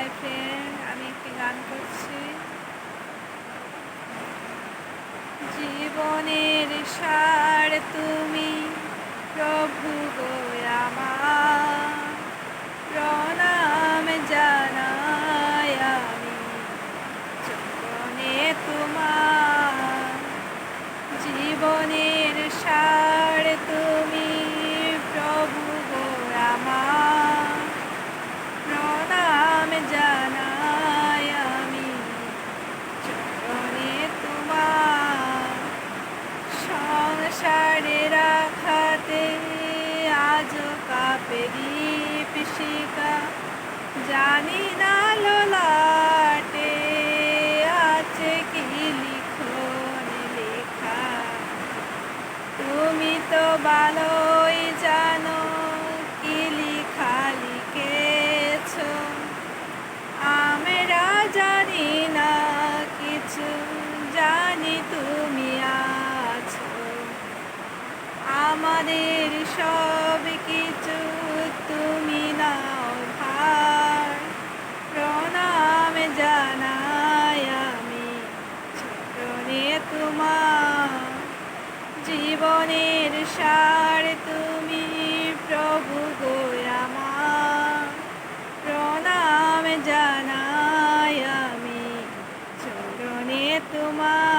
Hi friend আমি একটি গান করছি। জীবনের সার তুমি প্রভু গো আমার প্রণাম জানাই আমি চরণে তোমার জীবনের সার তুমি প্রভু গো আমার প্রণাম জানাই আমি চরণে তোমার সংসারের আঘাতে আজ কাপে পিসিকা জানি না লোলাটে আছে কি লিখন লেখা। তুমি তো ভালোই আমাদের সব কিছু তুমি নাও ভার। প্রণাম জানাই আমি ছোটনে তোমার। জীবনের সার তুমি প্রভু গো আমার। প্রণাম জানাই আমি ছোটনে তোমার।